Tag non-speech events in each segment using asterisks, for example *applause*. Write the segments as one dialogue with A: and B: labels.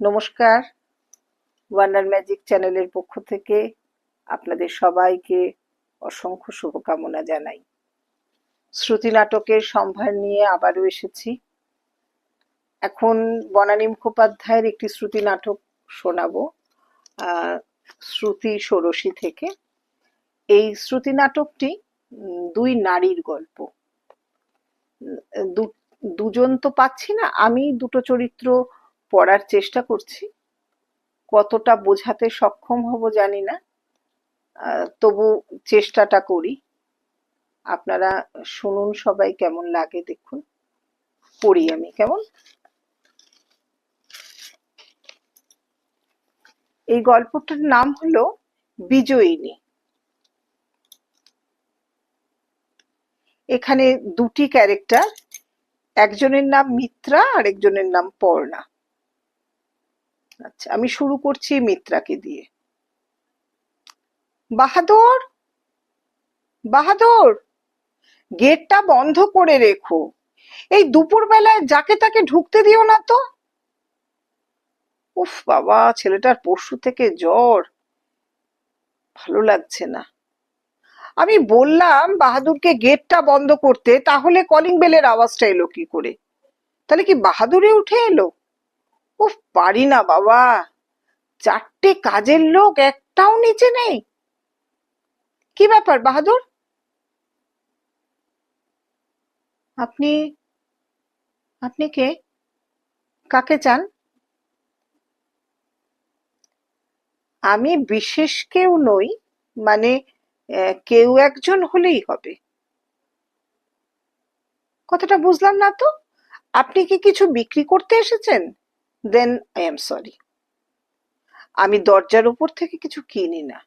A: নমস্কার। Wonder magic চ্যানেলের পক্ষ থেকে আপনাদের সবাইকে অসংখ্য শুভকামনা জানাই। শ্রুতি নাটকের সম্ভার নিয়ে আবারও এসেছি। এখন বনানী মুখোপাধ্যায়ের একটি শ্রুতি নাটক শোনাবো। শ্রুতি ষোড়শী থেকে। এই শ্রুতি নাটকটি দুই নারীর গল্প। দুজন তো পাচ্ছি না, আমি দুটো চরিত্র পড়ার চেষ্টা করছি। কতটা বোঝাতে সক্ষম হব জানি না। তবু চেষ্টাটা করি। আপনারা শুনুন সবাই কেমন লাগে, দেখুন। পড়ি আমি, কেমন? এই গল্পটার নাম হলো বিজয়িনী। এখানে দুটি ক্যারেক্টার, একজনের নাম মিত্রা আর একজনের নাম পর্ণা। আচ্ছা আমি শুরু করছি মিত্রাকে দিয়ে। বাহাদুর! বাহাদুর! গেটটা বন্ধ করে রেখো। এই দুপুর বেলায় যাকে তাকে ঢুকতে দিও না তো। উফ বাবা, ছেলেটার পরশু থেকে জ্বর। ভালো লাগছে না। আমি বললাম, বাহাদুরকে গেটটা বন্ধ করতে, তাহলে কলিং বেলের আওয়াজটা এলো কি করে? তাহলে কি বাহাদুরে উঠে এলো? উফ, পারি না বাবা। চারটে কাজের লোক একটাও নিচে নেই। কি ব্যাপার, বাহাদুর? আপনি আপনি কে? কাকে চান? আমি বিশেষ কেউ নই মানে কেউ একজন হলেই হবে। কথাটা বুঝলাম না তো? আপনি কি কিছু বিক্রি করতে এসেছেন? দেন আই এম সরি আমি দরজার উপর থেকে কিছু কিনি না।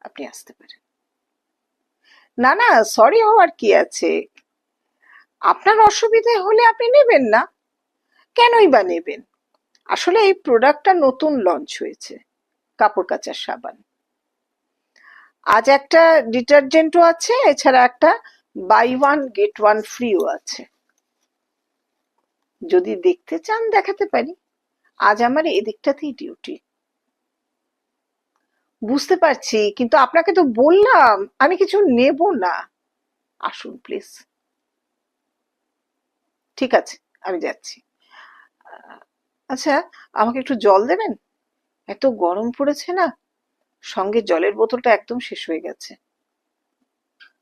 A: আপনি আসতে পারেন। না না সরি হওয়ার কি আছে? আপনার অসুবিধে হলে আপনি নেবেন না। কেনই বা নেবেন? আসলে এই প্রোডাক্টটা নতুন লঞ্চ হয়েছে। কাপড় কাচার সাবান। আজ একটা ডিটারজেন্টও আছে, এছাড়া একটা বাই ওয়ান গেট ওয়ান ফ্রিও আছে। যদি দেখতে চান, দেখাতে পারি। আজ আমার এদিকটাতেই ডিউটি বুঝতে পারছি, কিন্তু আপনাকে তো বললাম, আমি কিছু নেব না। আসুন প্লিজ ঠিক আছে, আমি যাচ্ছি। আচ্ছা আমাকে একটু জল দেবেন? এত গরম পড়েছে না? সঙ্গে জলের বোতলটা একদম শেষ হয়ে গেছে।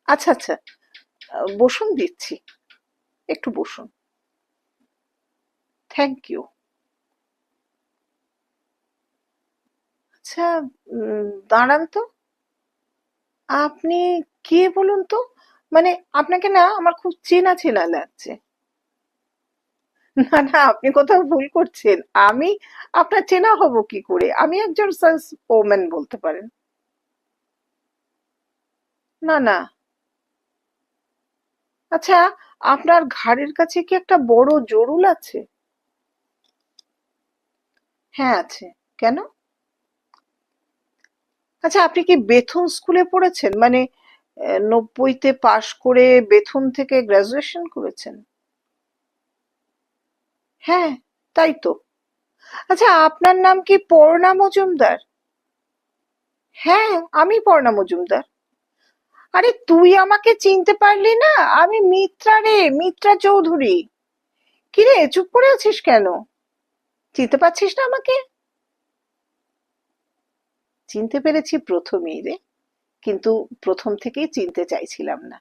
A: আচ্ছা আচ্ছা বসুন, দিচ্ছি। একটু বসুন। থ্যাংক ইউ আচ্ছা দাঁড়ান তো। আপনি কে বলুন তো? মানে আপনাকে না, আমার খুব চেনা চেনা লাগছে। না না, আপনি কোথাও ভুল করছেন। আমি আপনার চেনা হব কি করে? আমি একজন সেলস ওম্যান বলতে পারেন। না না। আচ্ছা আপনার ঘাড়ের কাছে কি একটা বড় জরুল আছে? হ্যাঁ আছে। কেন? আচ্ছা আপনি কি বেথুন স্কুলে পড়েছেন? মানে নব্বইতে পাশ করে বেথুন থেকে গ্রাজুয়েশন করেছেন? হ্যাঁ তাই তো। আচ্ছা আপনার নাম কি পর্ণা মজুমদার? হ্যাঁ আমি পর্ণা মজুমদার। আরে, তুই আমাকে চিনতে পারলি না? আমি মিত্রা রে, মিত্রা চৌধুরী। কিরে, চুপ করে আছিস কেন? চিনতে পারছিস না আমাকে? চিনতে পেরেছি প্রথমেই রে, কিন্তু প্রথম থেকেই চিনতে চাইছিলাম না।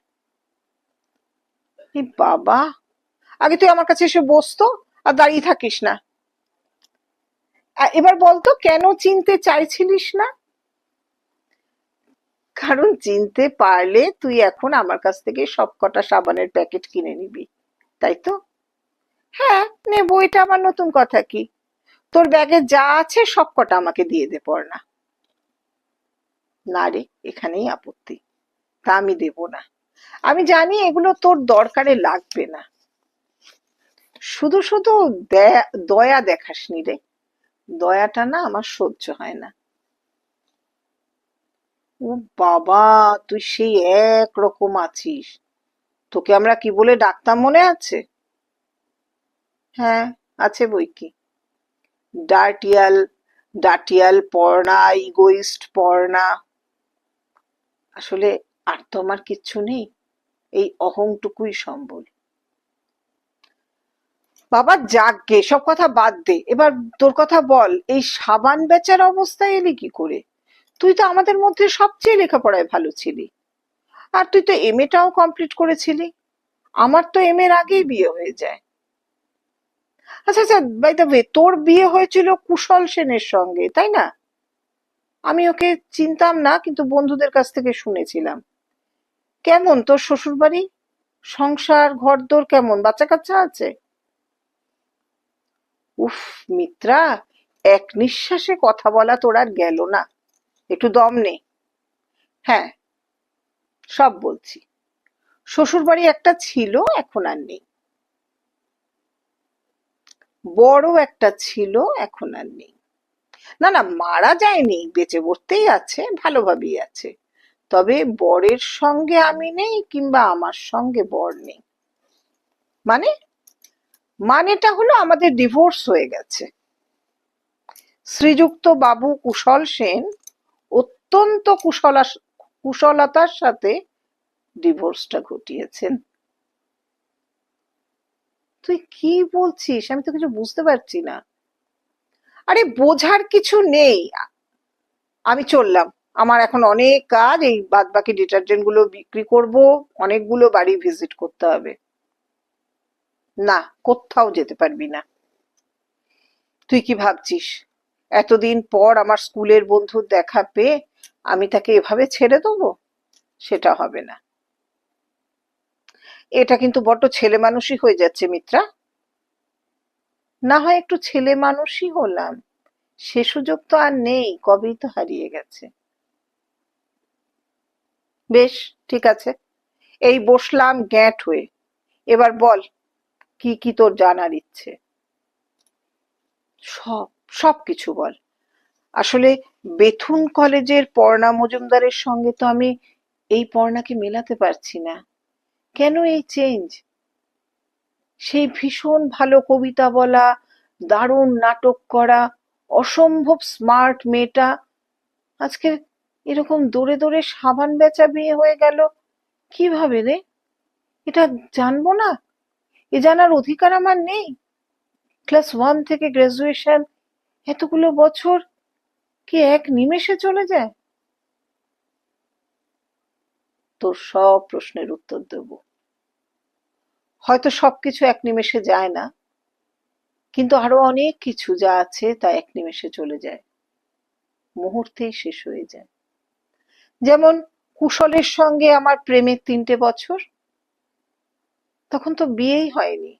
A: বাবা, আগে তুই আমার কাছে এসে বসতো আর দাঁড়িয়ে থাকিস না। এবার বলতো কেন চিনতে চাইছিলিস না? কারণ চিনতে পারলে তুই এখন আমার কাছ থেকে সব কটা সাবানের প্যাকেট কিনে নিবি, তাই তো? হ্যাঁ নেব, এটা আমার নতুন কথা কি? তোর ব্যাগে যা আছে সব কটা আমাকে দিয়ে দে, পড়না। না রে, এখানেই আপত্তি। তা আমি দেব না। আমি জানি এগুলো তোর দরকারে লাগবে না। শুধু শুধু দয়া- দেখাসনি রে। দয়াটা না আমার সহ্য হয় না। ও বাবা, তুই সেই এক রকম আছিস। তোকে আমরা কি বলে ডাকতাম মনে আছে? হ্যাঁ আছে বই কি? ডার্টিয়াল ডাটিয়াল পড়না ইগোইস্ট পড়না আসলে আর তো আমার কিচ্ছু নেই, এই অহংটুকুই সম্বল। বাবা যাকগে সব কথা বাদ দে। এবার তোর কথা বল, এই সাবান বেচার অবস্থায় এলি কি করে? তুই তো আমাদের মধ্যে সবচেয়ে লেখাপড়ায় ভালো ছিলি। আর তুই তো এম এটাও কমপ্লিট করেছিলি। আমার তো এম এর আগেই বিয়ে হয়ে যায়। আচ্ছা আচ্ছা বাই দ্য তোর বিয়ে হয়েছিল কুশল সেনের সঙ্গে, তাই না? আমি ওকে চিনতাম না, কিন্তু বন্ধুদের কাছ থেকে শুনেছিলাম। কেমন তোর শ্বশুর বাড়ি সংসার, ঘরদোর কেমন? বাচ্চা কাচ্চা আছে? উফ, মিত্রা, এক নিঃশ্বাসে কথা বলা তোর আর গেল না। একটু দম নে। হ্যাঁ সব বলছি। শ্বশুর বাড়ি একটা ছিল, এখন আর নেই। বড় একটা ছিল, এখন আর নেই। না না, মারা যায়নি, বেঁচে বসতেই আছে, ভালোভাবেই আছে। তবে বরের সঙ্গে আমি নেই কিংবা আমার সঙ্গে বর নেই। মানে? মানেটা হলো আমাদের ডিভোর্স হয়ে গেছে। শ্রীযুক্ত বাবু কুশল সেন অত্যন্ত কুশলা কুশলতার সাথে ডিভোর্সটা ঘটিয়েছেন। তুই কি বলছিস? আমি তো কিছু বুঝতে পারছি না। আরে, বোঝার কিছু নেই। আমি চললাম। আমার এখন অনেক কাজ, এই বাদ বাকি ডিটারজেন্টগুলো বিক্রি করব, অনেকগুলো বাড়ি ভিজিট করতে হবে। না, কোথাও যেতে পারবি না। তুই কি ভাবছিস? এতদিন পর আমার স্কুলের বন্ধুর দেখা পেয়ে আমি তাকে এভাবে ছেড়ে দেবো? সেটা হবে না। এটা কিন্তু বড্ড ছেলে মানুষই হয়ে যাচ্ছে, মিত্রা। না হয় একটু ছেলে মানুষই হলাম। সে সুযোগ তো আর নেই, কবেই তো হারিয়ে গেছে। বেশ, ঠিক আছে। এই বসলাম গ্যাঁট হয়ে। এবার বল, কি কি তোর জানার ইচ্ছে? সব সব কিছু বল। আসলে বেথুন কলেজের পর্ণা মজুমদারের সঙ্গে তো আমি এই পর্ণাকে মেলাতে পারছি না। কেন এই চেঞ্জ সেই ভীষণ ভালো কবিতা বলা, দারুণ নাটক করা, অসম্ভব স্মার্ট মেয়েটা আজকে এরকম দৌড়ে দৌড়ে সাবান বেচা বিয়ে হয়ে গেল, কীভাবে রে? এটা জানব না? এ জানার অধিকার আমার নেই? ক্লাস ওয়ান থেকে গ্রাজুয়েশন এতগুলো বছর, কি এক নিমেষে চলে যায়? তোর সব প্রশ্নের উত্তর দেব। হয়তো সবকিছু এক নিমেষে যায় না, কিন্তু আরও অনেক কিছু যা আছে তা এক নিমেষে চলে যায়, মুহূর্তেই শেষ হয়ে যায়। যেমন কুশলের সঙ্গে আমার প্রেমের তিনটে বছর, তখন তো বিয়েই হয়নি।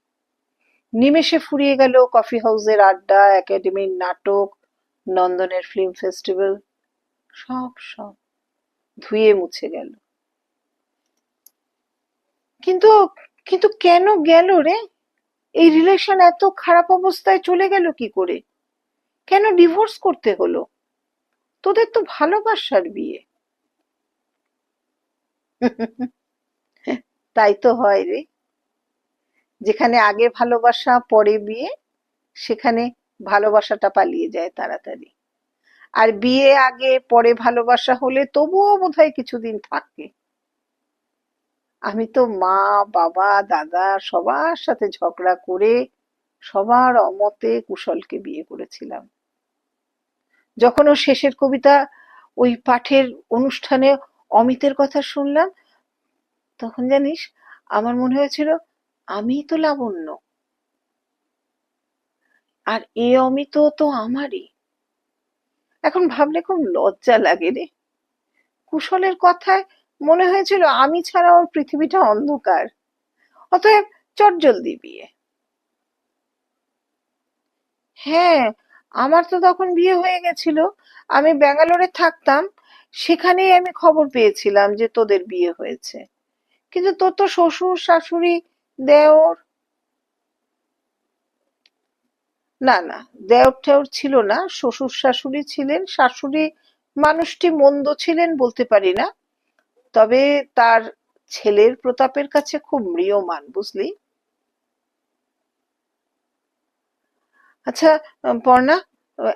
A: নিমেষে ফুরিয়ে গেল কফি হাউসের আড্ডা, একাডেমির নাটক, নন্দনের ফিল্ম ফেস্টিভ্যাল, সব সব ধুয়ে মুছে গেল। কিন্তু কিন্তু কেন গেল রে? এই রিলেশন এত খারাপ অবস্থায় চলে গেল কি করে? কেন ডিভোর্স করতে হলো? তোদের তো ভালোবাসার বিয়ে। *laughs* তাই তো হয় রে। যেখানে আগে ভালোবাসা, পরে বিয়ে, সেখানে ভালোবাসাটা পালিয়ে যায় তাড়াতাড়ি। আর বিয়ে আগে, পরে ভালোবাসা হলে তবুও বোধহয় কিছুদিন থাকে। আমি তো মা, বাবা, দাদা সবার সাথে ঝগড়া করে সবার অমতে কুশলকে বিয়ে করেছিলাম। যখন ও শেষের কবিতা ওই পাঠের অনুষ্ঠানে অমিতের কথা শুনলাম, তখন জানিস আমার মনে হয়েছিল, আমি তো লাবণ্য। আর এ অমিত তো আমারই। এখন ভাবলে খুব লজ্জা লাগে রে। কুশলের কথায় মনে হয়েছিল আমি ছাড়া ওর পৃথিবীটা অন্ধকার। অতএব চটজলদি বিয়ে। হ্যাঁ আমার তো তখন বিয়ে হয়ে গেছিল। আমি ব্যাঙ্গালোরে থাকতাম, সেখানেই আমি খবর পেয়েছিলাম যে তোদের বিয়ে হয়েছে। কিন্তু তোর তো শ্বশুর, শাশুড়ি, দেওর না না, দেওর টেওর ছিল না, শ্বশুর, শাশুড়ি ছিলেন, শাশুড়ি মানুষটি মন্দ ছিলেন বলতে পারি না। তবে তার ছেলের প্রতাপের কাছে খুব ম্রিয়মান, বুঝলি? আচ্ছা পর্ণা,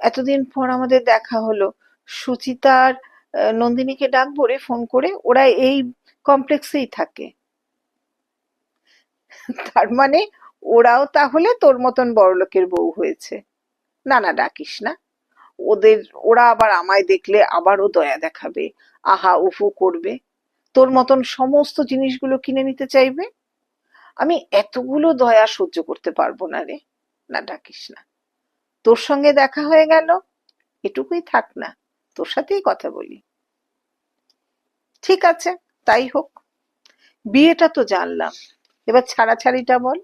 A: এতদিন পর আমাদের দেখা হলো। সুচিতার নন্দিনীকে ডাকবো রে ফোন করে। ওরা এই কমপ্লেক্সেই থাকে। তার মানে ওরাও তাহলে তোর মতন বড়লোকের বউ হয়েছে। না না, ডাকিস না। ওদের, ওরা আবার আমায় দেখলে আবারও দয়া দেখাবে। আহা উফু করবে। তোর মতন সমস্ত জিনিসগুলো কিনে নিতে চাইবে? আমি এতগুলো দয়া সহ্য করতে পারব না রে। না, ডাকিস না। তোর সঙ্গে দেখা হয়ে গেল। এটুকুই থাক না। তোর সাথেই কথা বলি। ঠিক আছে, তাই হোক। বিয়েটা তো জানলাম। এবার ছাড়াছাড়িটা বল।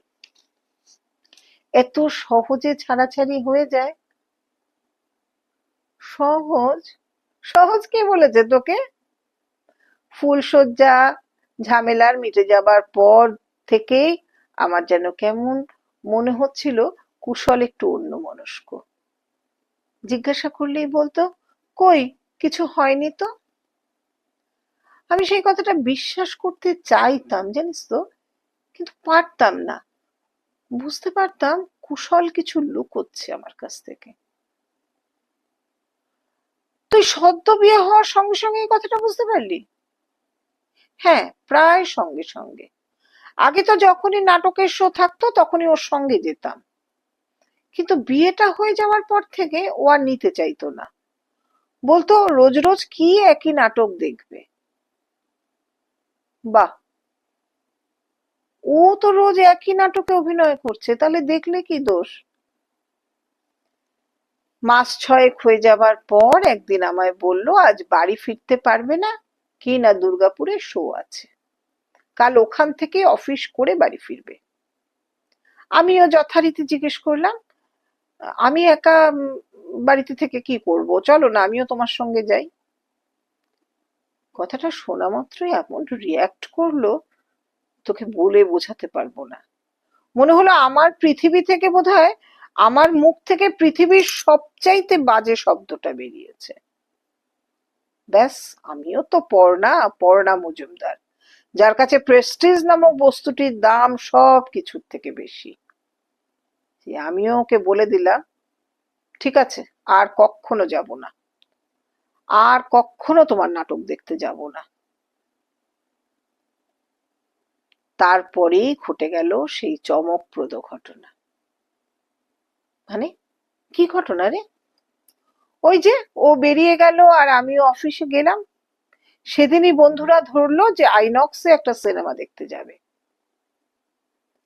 A: এত সহজে ছাড়াছাড়ি হয়ে যায়? সহজ? সহজ কে বলেছে তোকে? ফুলসজ্জা ঝামেলার মিটে যাবার পর থেকেই আমার যেন কেমন মনে হচ্ছিল কুশল একটু অন্যমনস্ক। জিজ্ঞাসা করলেই বলতো, কই, কিছু হয়নি তো? আমি সেই কথাটা বিশ্বাস করতে চাইতাম, জানিস তো, কিন্তু পারতাম না। বুঝতে পারতাম কুশল কিছু লুকোচ্ছে আমার কাছ থেকে। তুই সদ্য বিয়ে হওয়ার সঙ্গে সঙ্গে এই কথাটা বুঝতে পারলি? হ্যাঁ প্রায় সঙ্গে সঙ্গে। আগে তো যখনই নাটকের শো থাকতো, তখনই ওর সঙ্গে যেতাম। কিন্তু বিয়েটা হয়ে যাওয়ার পর থেকে ও আর নিতে চাইতো না। বলতো, রোজ রোজ কি একই নাটক দেখবে? বাহ! ও তো রোজ একই নাটকে অভিনয় করছে, তাহলে দেখলে কি দোষ? মাস ছয়েক হয়ে যাবার পর একদিন আমায় বলল, আজ বাড়ি ফিরতে পারবে না? কি না দুর্গাপুরে শো আছে। কাল ওখান থেকে অফিস করে বাড়ি ফিরবে। আমিও যথারীতি জিজ্ঞেস করলাম, আমি একা বাড়িতে থেকে কি করব? চলো না, আমিও তোমার সঙ্গে যাই। কথাটা শোনা মাত্রই এমন রিয়াক্ট করল, তোকে বলে বোঝাতে পারব না। মনে হলো আমার পৃথিবী থেকে বোধহয়, আমার মুখ থেকে পৃথিবীর সবচাইতে বাজে শব্দটা বেরিয়েছে। ব্যাস, আমিও তো পর্ণা পর্ণা মজুমদার, যার কাছে প্রেস্টিজ নামক বস্তুটির দাম সব কিছুর থেকে বেশি। আমিও ওকে বলে দিলাম, ঠিক আছে, আর কখনো যাব না, আর কখনো তোমার নাটক দেখতে যাব না। তারপরেই ঘটে গেল সেই চমকপ্রদ ঘটনা। মানে কি ঘটনা রে? ওই যে ও বেরিয়ে গেল আর আমিও অফিসে গেলাম। সেদিনই বন্ধুরা ধরলো যে আইনক্সে একটা সিনেমা দেখতে যাবে।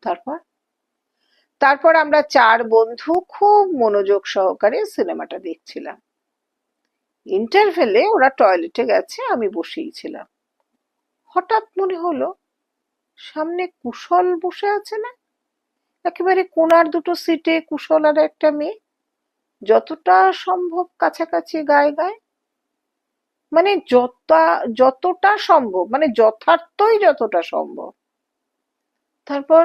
A: তারপর? তারপর আমরা চার বন্ধু খুব মনোযোগ সহকারে সিনেমাটা দেখছিলাম। ইন্টারভেলে ওরা টয়লেটে গেছে, আমি বসেই ছিলাম। হঠাৎ মনে হলো, সামনে কুশল বসে আছে না? একেবারে কোনার দুটো সিটে কুশল আর একটা মেয়ে। যতটা সম্ভব কাছাকাছি গায়ে গায়ে মানে যতটা যতটা সম্ভব মানে যথার্থই যতটা সম্ভব। তারপর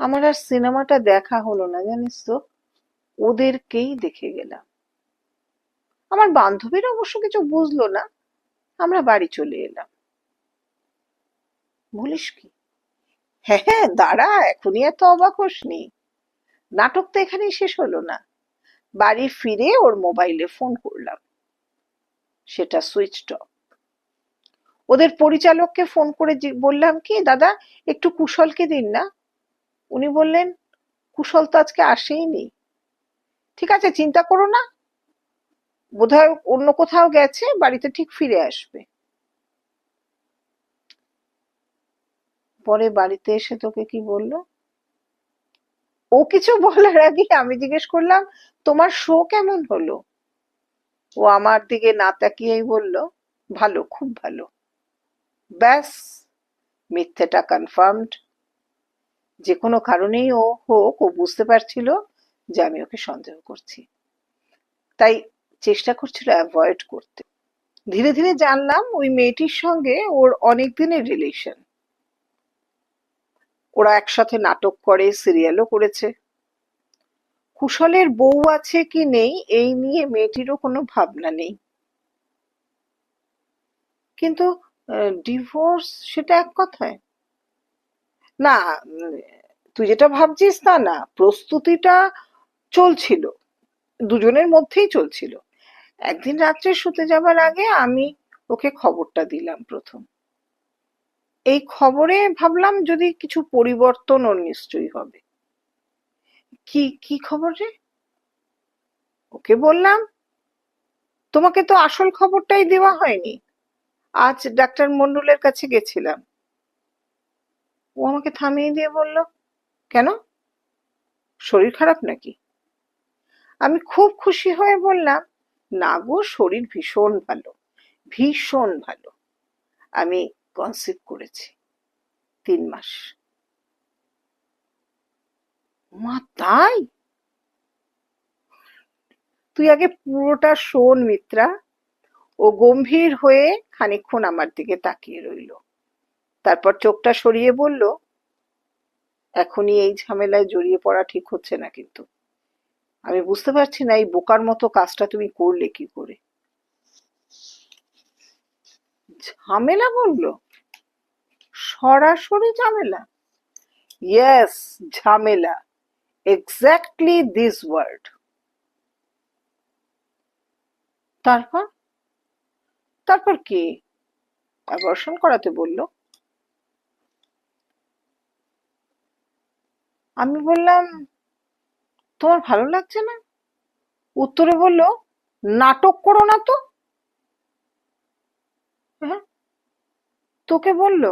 A: আমার আর সিনেমাটা দেখা হলো না, জানিস তো? ওদেরকেই দেখে গেলাম। আমার বান্ধবীরা অবশ্য কিছু বুঝলো না, আমরা বাড়ি চলে এলাম। বলিস কি? হ্যাঁ হ্যাঁ দাঁড়া, এখনই এত অবাক হোসনি। নাটক তো এখানেই শেষ হলো না। বাড়ি ফিরে ওর মোবাইলে ফোন করলাম। সেটা সুইচ অফ ওদের পরিচালককে ফোন করে বললাম কি, দাদা, একটু কুশলকে দিন না। উনি বললেন, কুশল তো আজকে আসেই আসেইনি ঠিক আছে, চিন্তা করো না। বোধহয় অন্য কোথাও গেছে, বাড়িতে ঠিক ফিরে আসবে। পরে বাড়িতে এসে তোকে কি বলল? ও কিছু বলার আগে আমি জিজ্ঞেস করলাম, তোমার শো কেমন হলো? ও আমার দিকে না তাকিয়েই বলল, ভালো, খুব ভালো। ব্যাস, মিথ্যেটা কনফার্মড যে কোনো কারণেই ও হোক, ও বুঝতে পারছিল যে আমি ওকে সন্দেহ করছি। তাই চেষ্টা করছিল অ্যাভয়েড করতে। ধীরে ধীরে জানলাম ওই মেয়েটির সঙ্গে ওর অনেক দিনের রিলেশন ওরা একসাথে নাটক করে, সিরিয়ালও করেছে। কুশলের বউ আছে কি নেই, এই নিয়ে মেয়েটিরও কোনো ভাবনা নেই। কিন্তু ডিভোর্স সেটা এক কথায়। না, তুই যেটা ভাবছিস তা না, প্রস্তুতিটা চলছিল। দুজনের মধ্যেই চলছিল। একদিন রাত্রে শুতে যাবার আগে আমি ওকে খবরটা দিলাম প্রথম। এই খবরে ভাবলাম যদি কিছু পরিবর্তন ওর নিশ্চয়ই হবে। কি কি খবর রে? ওকে বললাম, তোমাকে তো আসল খবরটাই দেওয়া হয়নি। আজ ডাক্তার মন্ডলের কাছে গেছিলাম। ও আমাকে থামিয়ে দিয়ে বলল, কেন? শরীর খারাপ নাকি? আমি খুব খুশি হয়ে বললাম, না গো, শরীর ভীষণ ভালো ভীষণ ভালো। আমি কনসিভ করেছি। তিন মাস। মা, তাই? তুই আগে পুরোটা শোন মিত্রা। ও গম্ভীর হয়ে খানিকক্ষণ আমার দিকে তাকিয়ে রইল। তারপর চোখটা সরিয়ে বলল, এখনই এই ঝামেলায় জড়িয়ে পড়া ঠিক হচ্ছে না কিন্তু। আমি বুঝতে পারছি না এই বোকার মতো কাজটা তুমি করলে কি করে? ঝামেলা বলল? সরাসরি ঝামেলা? ইয়েস ঝামেলা। এক্স্যাক্টলি দিস ওয়ার্ড তারপর? তারপর কি? অ্যাবর্শন করাতে বলল। আমি বললাম, তোমার ভালো লাগছে না? উত্তরে বলল, নাটক করো না তো। হ্যাঁ? তোকে বলল?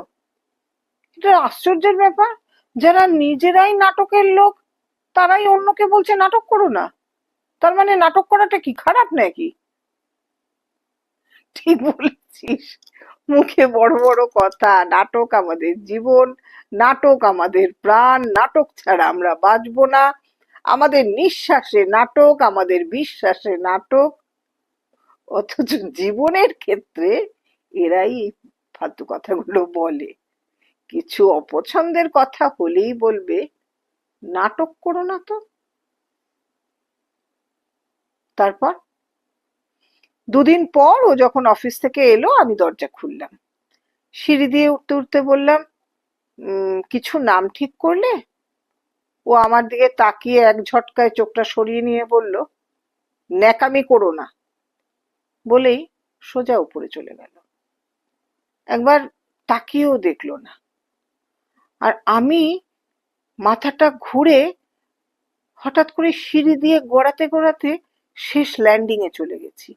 A: এটা আশ্চর্যের ব্যাপার। যারা নিজেরাই নাটকের লোক, তারাই অন্যকে বলছে নাটক করো না। তার মানে নাটক করাটা কি, খারাপ নাকি? ঠিক বলেছিস। মুখে বড় বড় কথা, নাটক আমাদের জীবন, নাটক আমাদের প্রাণ, নাটক ছাড়া আমরা বাঁচবো না। আমাদের নিঃশ্বাসে নাটক, আমাদের বিশ্বাসে নাটক। অথচ জীবনের ক্ষেত্রে এরাই ফালতু কথাগুলো বলে। কিছু অপছন্দের কথা হলেই বলবে নাটক করো না তো। তারপর? দুদিন পর ও যখন অফিস থেকে এলো আমি দরজা খুললাম। সিঁড়ি দিয়ে উঠতে উঠতে বললাম "উম, কিছু নাম ঠিক করলে? ও আমার দিকে তাকিয়ে এক ঝটকায় চোখটা সরিয়ে নিয়ে বলল ন্যাকামি করো না। বলেই সোজা উপরে চলে গেল। একবার তাকিয়েও দেখল না। আর আমি মাথাটা ঘুরে হঠাৎ করে সিঁড়ি দিয়ে গড়াতে গড়াতে শেষ ল্যান্ডিং এ চলে গেছি।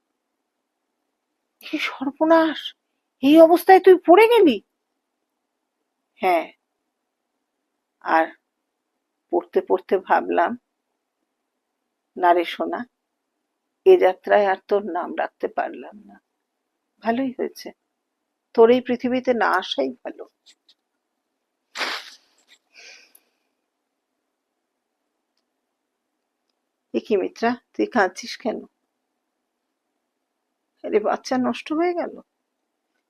A: কি সর্বনাশ, এই অবস্থায় তুই পড়ে গেলি? হ্যাঁ। আর পড়তে পড়তে ভাবলাম, না রে সোনা, এ যাত্রায় আর তোর নাম রাখতে পারলাম না। ভালোই হয়েছে। তোর এই পৃথিবীতে না আসাই ভালো। কি মিত্রা, তুই কাঁদছিস কেন? আরে, বাচ্চা নষ্ট হয়ে গেল।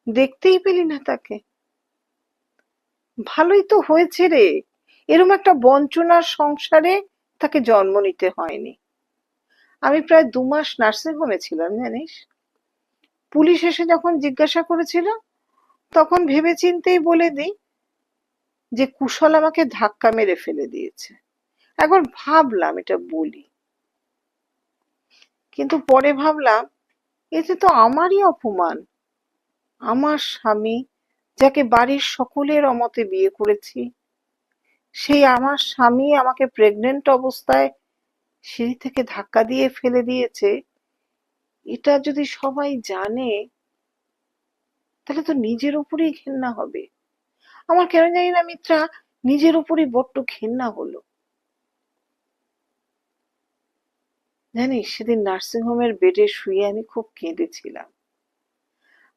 A: দেখতেই পেলি না তাকে। ভালোই তো হয়েছে রে। এরম একটা বঞ্চনার সংসারে তাকে জন্ম নিতে হয়নি। আমি প্রায় দু মাস নার্সিং হোমে ছিলাম, জানিস? পুলিশ এসে যখন জিজ্ঞাসা করেছিল তখন ভেবেচিন্তেই বলে দিই যে কুশল আমাকে ধাক্কা মেরে ফেলে দিয়েছে। একবার ভাবলাম এটা বলি। কিন্তু পরে ভাবলাম, এতে তো আমারই অপমান। আমার স্বামী, যাকে বাড়ির সকলের অমতে বিয়ে করেছি, সেই আমার স্বামী আমাকে প্রেগনেন্ট অবস্থায় সিঁড়ি থেকে ধাক্কা দিয়ে ফেলে দিয়েছে। এটা যদি সবাই জানে তাহলে তো নিজের উপরেই ঘেন্না হবে। আমার কেন জানি না মিত্রা, নিজের উপরেই বড্ড ঘেন্না হলো। জানিস, সেদিন নার্সিং হোমের বেডে শুয়ে আমি খুব কেঁদেছিলাম।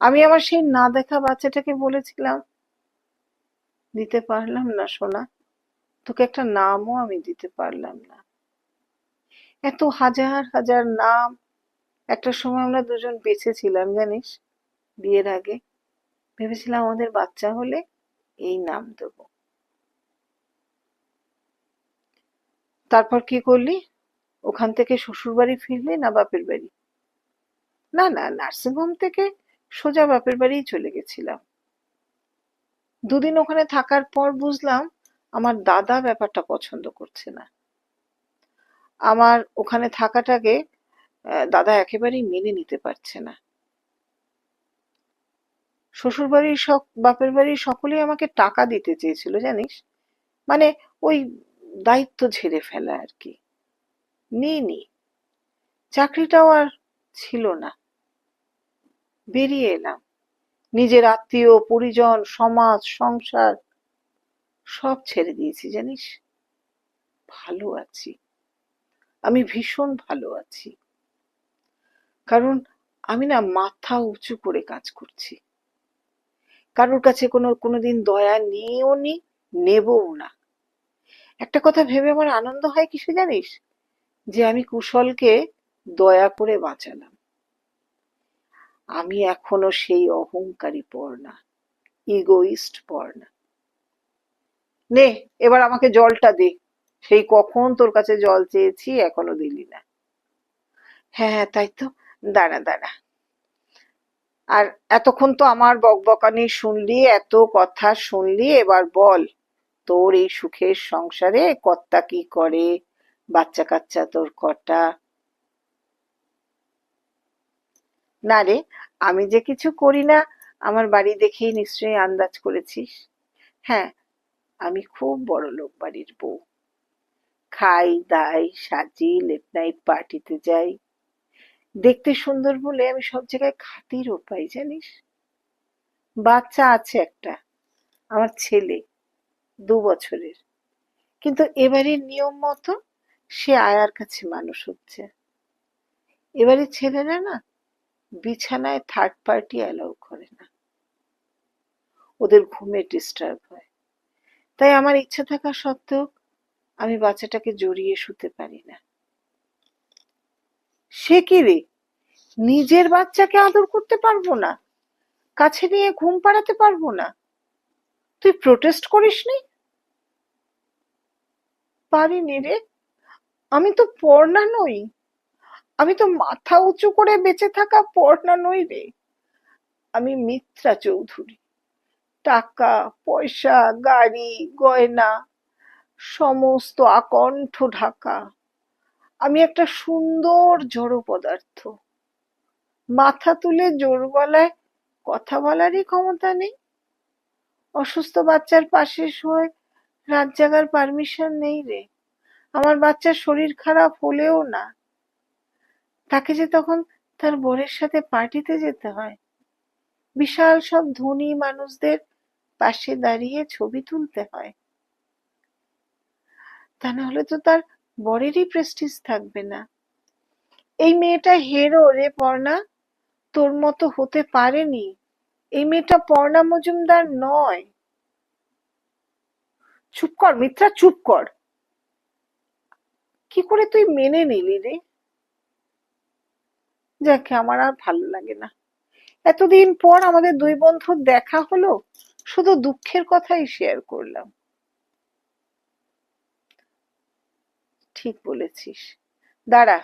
A: আমি আমার সেই না দেখা বাচ্চাটাকে বলেছিলাম, দিতে পারলাম না, সোনা। তোকে একটা নামও আমি দিতে পারলাম না। এত হাজার হাজার নাম, একটা সময় আমরা দুজন বেঁচে ছিলাম, জানিস, বিয়ের আগে। ভেবেছিলাম আমাদের বাচ্চা হলে এই নাম দেব। তারপর কি করলি? ওখান থেকে শ্বশুর বাড়ি ফিরলি না বাপের বাড়ি? না না নার্সিংহোম থেকে সোজা বাপের বাড়িই চলে গেছিলাম। দুদিন ওখানে থাকার পর বুঝলাম আমার দাদা ব্যাপারটা পছন্দ করছে না। আমার ওখানে থাকাটাকে দাদা একেবারেই মেনে নিতে পারছে না। শ্বশুর বাড়ির সব বাপের বাড়ির সকলেই আমাকে টাকা দিতে চেয়েছিল, জানিস? মানে ওই দায়িত্ব ঝেড়ে ফেলা আর কি। নিইনি চাকরিটাও আর ছিল না। বেরিয়ে এলাম। নিজের আত্মীয়, পরিজন, সমাজ, সংসার সব ছেড়ে দিয়েছি, জানিস? ভালো আছি। আমি ভীষণ ভালো আছি। কারণ আমি না মাথা উঁচু করে কাজ করছি। কারোর কাছে কোনো, কোনোদিন দয়া নিয়েও নি, নেবও না। একটা কথা ভেবে আমার আনন্দ হয় কিছু জানিস? যে আমি কুশলকে দয়া করে বাঁচালাম। আমি এখনও সেই অহংকারী পর্ণা ইগোইস্ট পর্ণা। নে, এবার আমাকে জলটা দে। সেই কখন তোর কাছে জল চেয়েছি এখনও দিলি না। হ্যাঁ হ্যাঁ তাই তো। দাঁড়া দাঁড়া। আর এতক্ষণ তো আমার বকবকানি শুনলি, এত কথা শুনলি, এবার বল, তোর এই সুখের সংসারে কর্তা কি করে? বাচ্চা কাচ্চা তোর কটা? না রে, আমি যে কিছু করি না, আমার বাড়ি দেখেই নিশ্চয়ই আন্দাজ করেছিস। হ্যাঁ আমি খুব বড় লোক বাড়ির বউ। খাই, দাই, সাজি লেট নাইট পার্টিতে যাই। দেখতে সুন্দর বলে আমি সব জায়গায় খাতিরও পাই, জানিস? বাচ্চা আছে একটা, আমার ছেলে, দু বছরের। কিন্তু এবারের নিয়ম মতো সে আয়ার কাছে মানুষ হচ্ছে। এবারে ছেলেরা না বিছানায় থার্ড পার্টি অ্যালাউ করে না। ওদের ঘুমে ডিস্টার্ব হয়। তাই আমার ইচ্ছা থাকা সত্ত্বেও আমি বাচ্চাটাকে জড়িয়ে শুতে পারি না। সে কি রে? নিজের বাচ্চাকে আদর করতে পারব না? কাছে নিয়ে ঘুম পাড়াতে পারব না? তুই প্রোটেস্ট করিসনি? পারিনি রে। আমি তো পড়না নই। আমি তো মাথা উঁচু করে বেঁচে থাকা পড়না নই রে। আমি মিত্রা চৌধুরী। টাকা, পয়সা, গাড়ি, গয়না, সমস্ত আকণ্ঠ ঢাকা। আমি একটা সুন্দর জড় পদার্থ। মাথা তুলে জোর গলায় কথা বলারই ক্ষমতা নেই। অসুস্থ বাচ্চার পাশে শুয়ে রাত জাগার পারমিশন নেই রে। আমার বাচ্চার শরীর খারাপ হলেও না। তাকে যে তখন তার বরের সাথে পার্টিতে যেতে হয়। বিশাল সব ধনী মানুষদের পাশে দাঁড়িয়ে ছবি তুলতে হয়। তা না হলে তো তার বরেরই প্রেস্টিজ থাকবে না। এই মেয়েটা হেরো রে পর্ণা, তোর মতো হতে পারেনি। এই মেয়েটা পর্ণা মজুমদার নয়। চুপ কর মিত্রা, চুপ কর। কি করে তুই মেনে নিলি রে? যাকে, আমার আর ভালো লাগে না। এতদিন পর আমাদের দুই বন্ধুর দেখা হলো, শুধু দুঃখের কথাই শেয়ার করলাম। ঠিক বলেছিস। দাঁড়া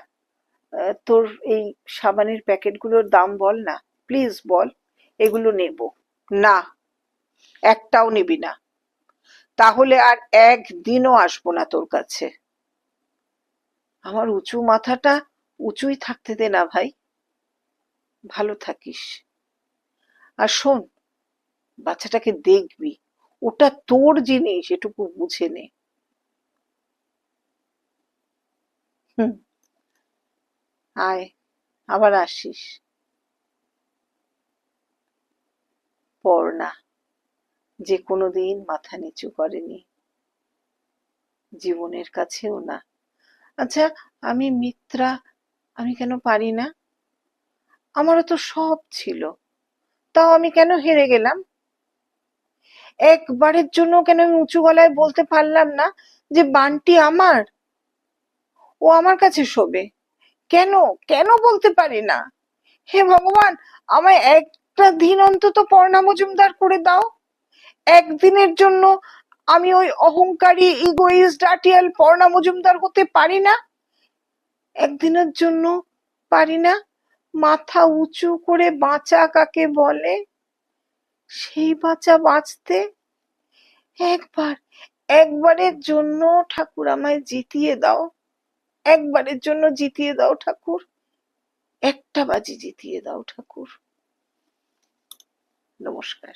A: তোর এই সাবানের প্যাকেটগুলোর দাম বল না। প্লিজ বল, এগুলো নেব। না, একটাও নিবি না। তাহলে আর একদিনও আসব না তোর কাছে। আমার উঁচু মাথাটা উঁচুই থাকতে দে না ভাই। ভালো থাকিস। আর শোন, বাচ্চাটাকে দেখবি। ওটা তোর জিনিস, এটুকু বুঝে নে। আয়, আবার আসিস। পড়না, যে কোনো দিন মাথা নিচু করেনি। জীবনের কাছেও না। আচ্ছা আমি মিত্রা, আমি কেন পারি না? আমারও তো সব ছিল। তাও আমি কেন হেরে গেলাম? একবারের জন্য কেন আমি উঁচু গলায় বলতে পারলাম না যে বানটি আমার? ও আমার কাছে শোবে। কেন? কেন বলতে পারি না? হে ভগবান, আমায় একটা দিন অন্তত পর্ণা মজুমদার করে দাও। একদিনের জন্য আমি ওই অহংকারী ইগোইস্ট ডাটিয়াল পর্ণা মজুমদার হতে পারি না। একদিনের জন্য পারি না। মাথা উঁচু করে বাঁচা কাকে বলে? সেই বাঁচা বাঁচতে একবার, একবারের জন্য ঠাকুর আমায় জিতিয়ে দাও। একবারের জন্য জিতিয়ে দাও ঠাকুর। একটা বাজি জিতিয়ে দাও ঠাকুর। নমস্কার।